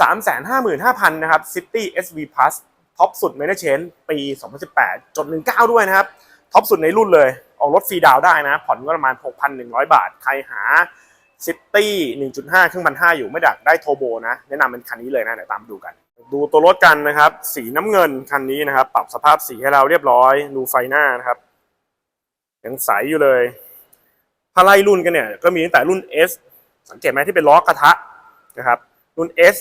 355,000 นะครับ City SV Plus ท็อปสุด m a n a g e n ปี 2018จด19 ด้วยนะครับ ท็อปสุดในรุ่นเลย ออกรถฟรีดาวได้นะ ผ่อนก็ประมาณ 6,100 บาท ใครหา City 1.5 เครื่องพันห้าอยู่ไม่ดักได้โทโบนะ แนะนำเป็นคันนี้เลยนะ เดี๋ยวตามดูกัน ดูตัวรถกันนะครับ สีน้ำเงินคันนี้นะครับ ปรับสภาพสีให้เราเรียบร้อย ดูไฟหน้านะครับ ยังใสอยู่เลย ถ้าไล่รุ่นกันเนี่ย ก็มีตั้งแต่รุ่น S สังเกตไหมที่เป็นล้อกระทะนะครับ รุ่น S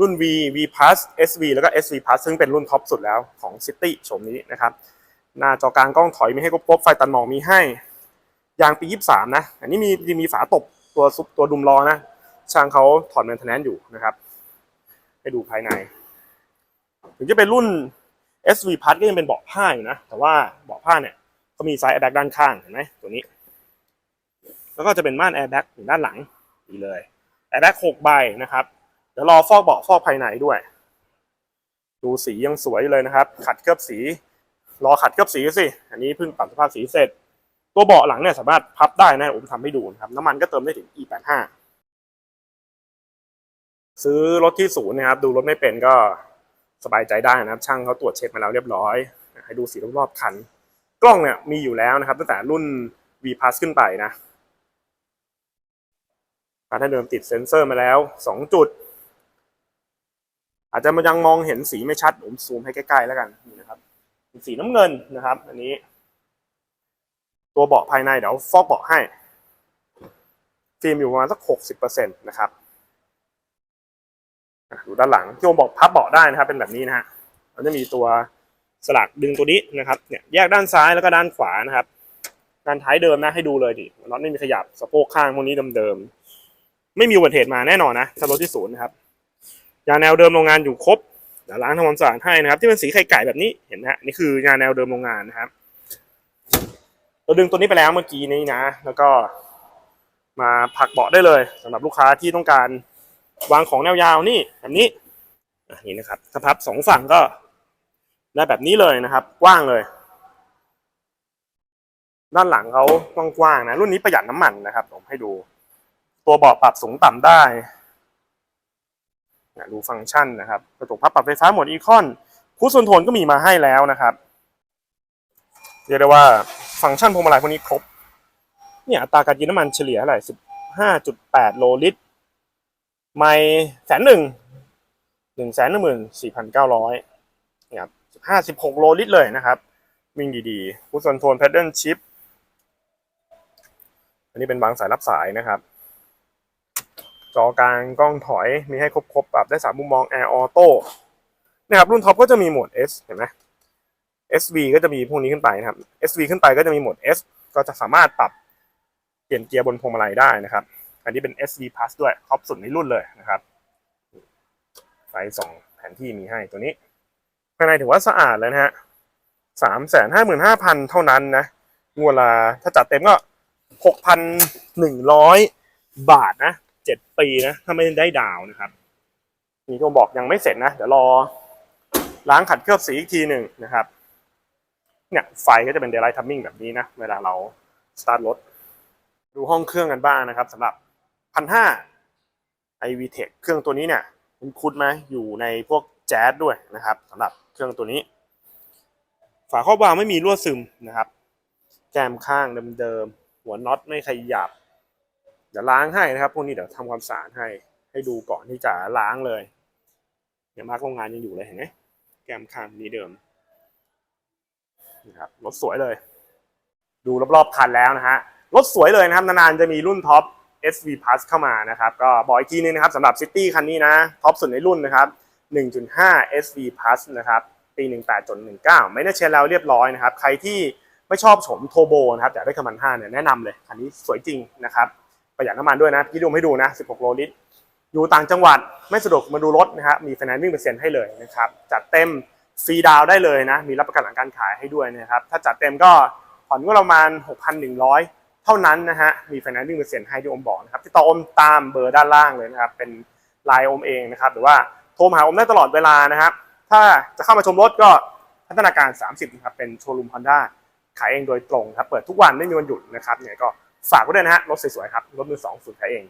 รุ่น V V Plus SV แล้วก็ SV Plus ซึ่งเป็นรุ่นท็อปสุดแล้วของ City โฉมนี้นะครับ หน้าจอกลางกล้องถอยมีให้ครบไฟตัดหมอกมีให้ ยางปี 23 นะ อันนี้มีมีฝาตบตัวซุปตัวดุมล้อนะ ช่างเขาถอดแมนเทนแนนอยู่นะครับให้ดูภายใน ถึงจะเป็นรุ่น SV Plus ก็ยังเป็นเบาะผ้าอยู่นะ แต่ว่าเบาะผ้าเนี่ยเขามีไซส์แอร์แบ็กด้านข้างเห็นไหมตัวนี้ แล้วก็จะเป็นม่านแอร์แบ็กอยู่ด้านหลังนี่เลยแอร์แบ็กหกใบนะครับ เดี๋ยวรอฟอกเบาะฟอกภายในด้วย ดูสียังสวยเลยนะครับ ขัดเคลือบสี รอขัดเคลือบสีสิ อันนี้เพิ่งปรับสภาพสีเสร็จ ตัวเบาะหลังเนี่ยสามารถพับได้นะผมทำให้ดูนะครับ น้ำมันก็เติมได้ถึง E85 ซื้อรถที่ศูนย์นะครับ ดูรถไม่เป็นก็สบายใจได้นะครับ ช่างเขาตรวจเช็คมาแล้วเรียบร้อย ให้ดูสีรอบๆคัน กล้องเนี่ยมีอยู่แล้วนะครับ ตั้งแต่รุ่น V Plus ขึ้นไปนะการให้เดิมติดเซ็นเซอร์มาแล้ว 2 จุด อาจจะมันยังมองเห็นสีไม่ชัดผมซูมให้ใกล้ๆแล้วกันนะครับสีน้ำเงินนะครับ อันนี้ ตัวเบาะภายในเดี๋ยวฟอกเบาะให้ ฟิล์มอยู่ประมาณสักหกสิบเปอร์เซ็นต์นะครับดูด้านหลังที่ผมบอกพับเบาะได้นะครับ เป็นแบบนี้นะฮะมันจะมีตัวสลักดึงตัวนี้นะครับ เนี่ยแยกด้านซ้ายแล้วก็ด้านขวานะครับ ด้านท้ายเดิมนะให้ดูเลยดิน็อตไม่มีขยับสะโพกข้างพวกนี้เดิมๆไม่มีอุบัติเหตุมาแน่นอนนะถ้ารถที่ศูนย์นะครับ ยาแนวเดิมโรงงานอยู่ครบเดี๋ยวล้างทำความสะอาดให้นะครับ ที่เป็นสีไข่ไก่แบบนี้เห็นไหมฮะนี่คือยาแนวเดิมโรงงานนะครับเราดึงตัวนี้ไปแล้วเมื่อกี้นี้นะ แล้วก็มาผักเบาะได้เลยสำหรับลูกค้าที่ต้องการวางของแนวยาวนี่แบบนี้นี่นะครับสภาพสองฝั่งก็ได้แบบนี้เลยนะครับ กว้างเลย ด้านหลังเขากว้างๆนะ รุ่นนี้ประหยัดน้ำมันนะครับ ผมให้ดู ตัวเบาะปรับสูงต่ำได้ ดูฟังก์ชันนะครับกระจกพับปรับไฟฟ้าหมดอีคอนคูส่วนโทนก็มีมาให้แล้วนะครับเรียกได้ว่าฟังก์ชันพวงมาลัยพวกนี้ครบเนี่ยอัตราการกินน้ำมันเฉลี่ยเท่าไหร่สิบห้าจุดแปดโลลิตร ไม่แสนหนึ่งหนึ่งแสนหนึ่งหมื่นสี่พันเก้าร้อยเนี่ยครับห้าสิบหกโลลิตรเลยนะครับ วิ่งดีๆคูส่วนโทนแพดเดิลชิปอันนี้เป็นวางสายรับสายนะครับ จอกลางกล้องถอยมีให้ครบๆปรับได้สามมุมมอง Air Auto นะครับรุ่นท็อปก็จะมีโหมด S เห็นไหม SV ก็จะมีพวกนี้ขึ้นไปนะครับ SV ขึ้นไปก็จะมีโหมด S ก็จะสามารถปรับเปลี่ยนเกียร์บนพวงมาลัยได้นะครับ อันนี้เป็น SV Plus ด้วยท็อปสุดในรุ่นเลยนะครับไฟสองแผนที่มีให้ตัวนี้ภายในถือว่าสะอาดเลยนะฮะสามแสนห้าหมื่นห้าพันเท่านั้นนะงวดละถ้าจัดเต็มก็หกพันหนึ่งร้อยบาทนะ เจ็ดปีนะถ้าไม่ได้ดาวนะครับนี่ก็บอกยังไม่เสร็จนะเดี๋ยวรอล้างขัดเคลือบสีอีกทีหนึ่งนะครับ เนี่ยไฟก็จะเป็น daylight timing แบบนี้นะ เวลาเราสตาร์ทรถ ดูห้องเครื่องกันบ้างนะครับสำหรับพันห้า iVTEC เครื่องตัวนี้เนี่ยคุณคุ้นไหมอยู่ในพวกแจ๊สด้วยนะครับสำหรับเครื่องตัวนี้ ฝาครอบวาล์วไม่มีรั่วซึมนะครับ แกมข้างเดิมๆหัวน็อตไม่ขยับ เดี๋ยวล้างให้นะครับ พวกนี้เดี๋ยวทำความสะอาดให้ให้ดูก่อนที่จะล้างเลยเนี่ยมาร์กโรงงานยังอยู่เลยเห็นไหมแกมข้างนี้เดิมนะครับรถสวยเลย ดูรอบๆคันแล้วนะฮะรถสวยเลยนะครับนานๆจะมีรุ่นท็อป SV Plus เข้ามานะครับก็บอกอีกทีนึงนะครับสำหรับ City คันนี้นะท็อปสุดในรุ่นนะครับ 1.5 SV Plus นะครับปี 18.19 ไม่ได้เช็ดแล้วเรียบร้อยนะครับ ใครที่ไม่ชอบโฉมโทโบนะครับอยากได้คันพันห้าเนี่ยแนะนำเลย คันนี้สวยจริงนะครับ ประหยัดน้ำมันด้วยนะพี่ดูให้ดูนะ 16 โลลิตร อยู่ต่างจังหวัดไม่สะดวกมาดูรถนะครับมี financing เปอร์เซ็นต์ให้เลยนะครับจัดเต็มฟรีดาวได้เลยนะ มีรับประกันหลังการขายให้ด้วยนะครับ ถ้าจัดเต็มก็ผ่อนก็ประมาณ 6,100 เท่านั้นนะฮะ มี financing เปอร์เซ็นต์ให้ที่อมบอกนะครับที่ต่ออมตามเบอร์ด้านล่างเลยนะครับ เป็นไลน์อมเองนะครับ หรือว่าโทรมาหาอมได้ตลอดเวลานะครับ ถ้าจะเข้ามาชมรถก็พัฒนาการ 30นะครับ เป็นโชว์รูมฮอนด้าขายเองโดยตรงครับ เปิดทุกวันไม่มีวันหยุดนะครับเนี่ยก็ ฝากไว้ด้วยนะฮะรถสวยๆครับรถมือสองสุดขายเอง